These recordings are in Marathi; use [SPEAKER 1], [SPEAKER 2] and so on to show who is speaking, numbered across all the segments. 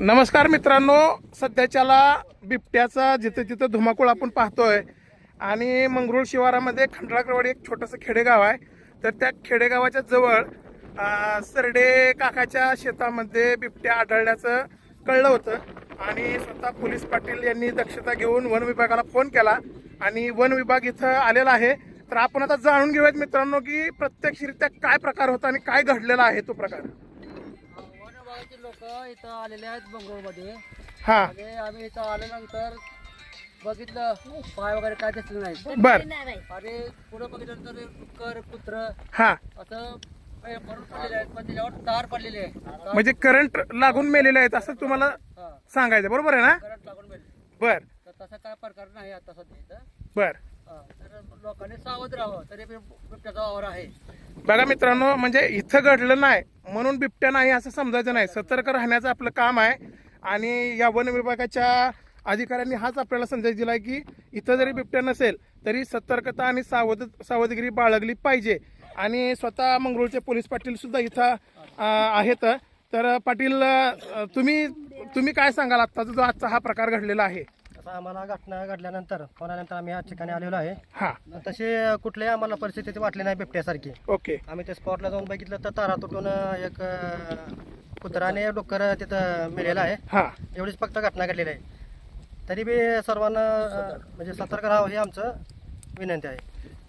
[SPEAKER 1] नमस्कार मित्रांनो सध्याच्याला बिबट्याचा जिथं जिथं धुमाकूळ आपण पाहतोय आणि मंगरुळ शिवारामध्ये खंडराकरवाड एक छोटंसं खेडेगाव आहे. तर त्या खेडेगावाच्या जवळ सरडे काकाच्या शेतामध्ये बिबट्या आढळल्याचं कळलं होतं आणि स्वतः पोलीस पाटील यांनी दक्षता घेऊन वन विभागाला फोन केला आणि वन विभाग इथं आलेला आहे. तर आपण आता जाणून घेऊयात मित्रांनो की प्रत्यक्षरित्या काय प्रकार होता आणि काय घडलेला आहे तो प्रकार.
[SPEAKER 2] लोक इथं आलेले आहेत बंगळूरमध्ये.
[SPEAKER 1] हा.
[SPEAKER 2] आणि आम्ही इथं आल्यानंतर बघितलं पाय वगैरे काय दिसले नाही
[SPEAKER 1] बर.
[SPEAKER 2] आणि पुढे बघितलं तर डुक्कर कुत्र
[SPEAKER 1] हा.
[SPEAKER 2] असं हे पडलेले आहेत पण त्याच्यावर तार पडलेले आहे तार-
[SPEAKER 1] म्हणजे करंट लागून मेलेले आहेत असं तुम्हाला
[SPEAKER 2] हा,
[SPEAKER 1] सांगायचं बरोबर आहे ना?
[SPEAKER 2] करंट लागून मेले
[SPEAKER 1] बर.
[SPEAKER 2] तर तसा काय प्रकार नाही आता सध्या इथं.
[SPEAKER 1] बर.
[SPEAKER 2] हा, तर लोकांनी सावध राहावं तरी बी बिबट्याचा वावर आहे.
[SPEAKER 1] बघा मित्रांनो म्हणजे इथं घडलं नाही. म्हणून बिबट्या नाही असं समजायचं नाही. सतर्क राहण्याचं आपलं काम आहे. आणि या वन विभागाच्या अधिकाऱ्यांनी हाच आपल्याला संदेश दिला की इथं जरी बिबट्या नसेल तरी सतर्कता आणि सावध सावधगिरी बाळगली पाहिजे. आणि स्वतः मंगळूरचे पोलीस पाटील सुद्धा इथं आहेत. तर पाटील तुम्ही तुम्ही काय सांगाल? आत्ताचा जो आजचा हा प्रकार घडलेला आहे.
[SPEAKER 3] असं आम्हाला घटना घडल्यानंतर फोनानंतर आम्ही या ठिकाणी आलेलो आहे.
[SPEAKER 1] हा.
[SPEAKER 3] तशी कुठल्याही आम्हाला परिस्थिती वाटली नाही बिबट्यासारखी.
[SPEAKER 1] ओके.
[SPEAKER 3] आम्ही त्या स्पॉटला जाऊन बघितलं तर तारा तुटून एक अं, कुत्रा डोकर तिथं मिळालेला आहे.
[SPEAKER 1] हा.
[SPEAKER 3] एवढीच फक्त घटना घडलेली आहे. तरी बी सर्वांना म्हणजे सतर्क राहावं हे आमचं विनंती आहे.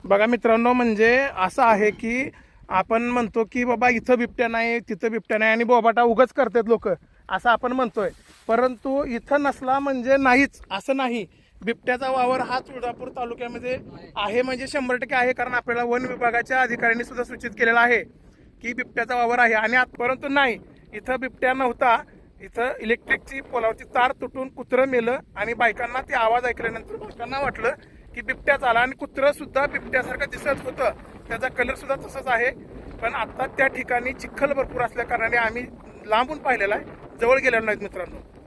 [SPEAKER 1] बघा मित्रांनो म्हणजे असं आहे की आपण म्हणतो की बाबा इथं बिबट्या नाही तिथं बिबट्या नाही आणि बोबाटा उगच करतात लोक. असं आपण म्हणतोय. परंतु इथं नसला म्हणजे नाहीच. असं नाही. बिबट्याचा वावर हा तुळजापूर तालुक्यामध्ये आहे म्हणजे शंभर टक्के आहे कारण आपल्याला वन विभागाच्या अधिकाऱ्यांनी सुद्धा सूचित केलेला आहे की बिबट्याचा वावर आहे आणि परंतु नाही. इथं बिबट्या नव्हता. इथं इलेक्ट्रिकची पोलावरची तार तुटून कुत्रं मेलं आणि बायकांना ते आवाज ऐकल्यानंतर बायकांना वाटलं की बिबट्याच आला आणि कुत्रं सुद्धा बिबट्यासारखं दिसत होतं. त्याचा कलर सुद्धा तसाच आहे. पण आता त्या ठिकाणी चिखल भरपूर असल्या कारणाने आम्ही लांबून पाहिलेला आहे. जवळ गेलेलो नाहीत मित्रांनो.